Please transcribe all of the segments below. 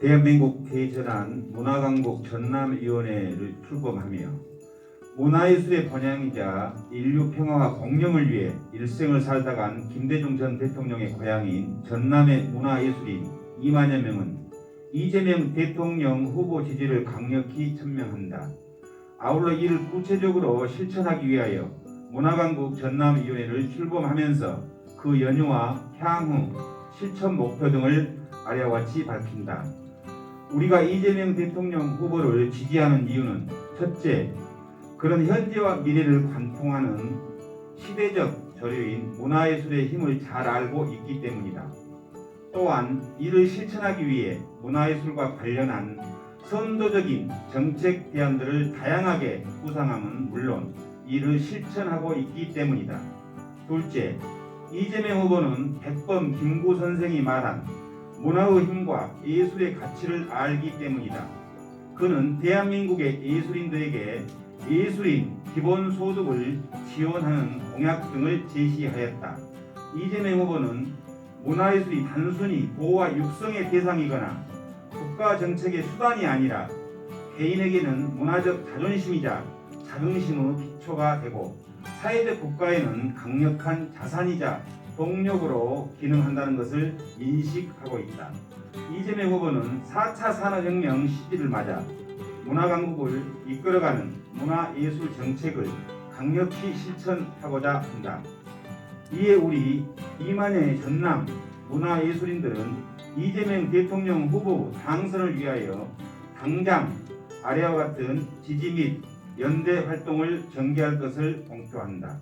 대한민국 대전환 문화강국 전남위원회를 출범하며 문화예술의 번향이자 인류 평화와 공영을 위해 일생을 살다 간 김대중 전 대통령의 고향인 전남의 문화예술인 2만여 명은 이재명 대통령 후보 지지를 강력히 천명한다. 아울러 이를 구체적으로 실천하기 위하여 문화강국 전남위원회를 출범하면서 그 연유와 향후 실천 목표 등을 아래와 같이 밝힌다. 우리가 이재명 대통령 후보를 지지하는 이유는 첫째, 그런 현재와 미래를 관통하는 시대적 저류인 문화예술의 힘을 잘 알고 있기 때문이다. 또한 이를 실천하기 위해 문화예술과 관련한 선도적인 정책 대안들을 다양하게 구상함은 물론 이를 실천하고 있기 때문이다. 둘째, 이재명 후보는 백범 김구 선생이 말한 문화의 힘과 예술의 가치를 알기 때문이다. 그는 대한민국의 예술인들에게 예술인 기본 소득을 지원하는 공약 등을 제시하였다. 이재명 후보는 문화예술이 단순히 보호와 육성의 대상이거나 국가 정책의 수단이 아니라 개인에게는 문화적 자존심이자 자긍심의 기초가 되고 사회적 국가에는 강력한 자산이자 동력으로 기능한다는 것을 인식하고 있다. 이재명 후보는 4차 산업혁명 시기를 맞아 문화강국을 이끌어가는 문화예술 정책을 강력히 실천하고자 한다. 이에 우리 이만의 전남 문화예술인들은 이재명 대통령 후보 당선을 위하여 당장 아래와 같은 지지 및 연대 활동을 전개할 것을 공표한다.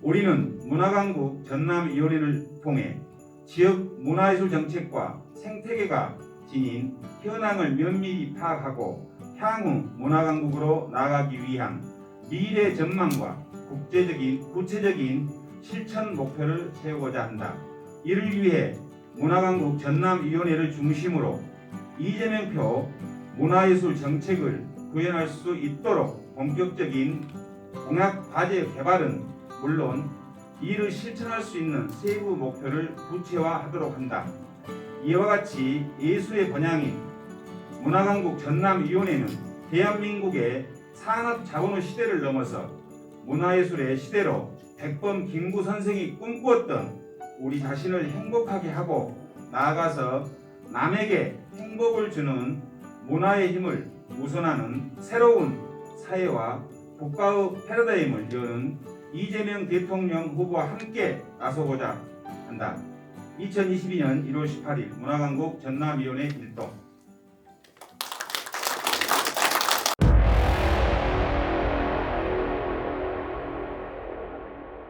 우리는 문화강국 전남위원회를 통해 지역 문화예술 정책과 생태계가 지닌 현황을 면밀히 파악하고 향후 문화강국으로 나아가기 위한 미래 전망과 국제적인 구체적인 실천 목표를 세우고자 한다. 이를 위해 문화강국 전남위원회를 중심으로 이재명표 문화예술 정책을 구현할 수 있도록 본격적인 공약 과제 개발은 물론 이를 실천할 수 있는 세부 목표를 구체화하도록 한다. 이와 같이 예술의 번향인 문화강국 전남위원회는 대한민국의 산업 자본의 시대를 넘어서 문화예술의 시대로 백범 김구 선생이 꿈꾸었던 우리 자신을 행복하게 하고 나아가서 남에게 행복을 주는 문화의 힘을 우선하는 새로운 사회와 국가의 패러다임을 여는 이재명 대통령 후보와 함께 나서고자 한다. 2022년 1월 18일 문화강국 전남위원회 일동